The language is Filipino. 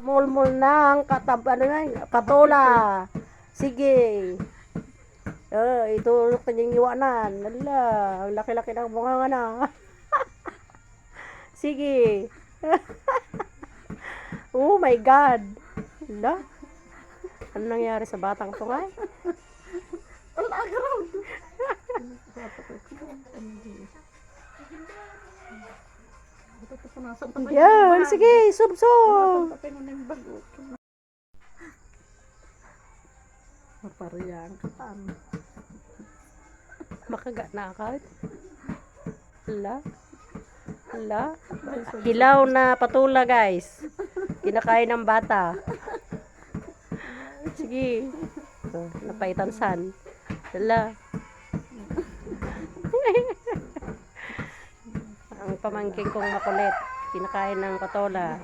Mulmul ng katab, ano yun, patola. Sige. Oh, itulog na niyang iwanan. Ang laki-laki ng bunga nga na. Sige. oh my God. Hala. Ano nangyari sa batang to ngay? Yan, sige, sub-sub. Mapariyang ka tan. Makaga na ka. Hala. Hala. Hilaw na patula, guys. Kinakain ng bata. Sige. Napaitansan. Hala. Ang pamangking kong makulit. Kinakain ng patola.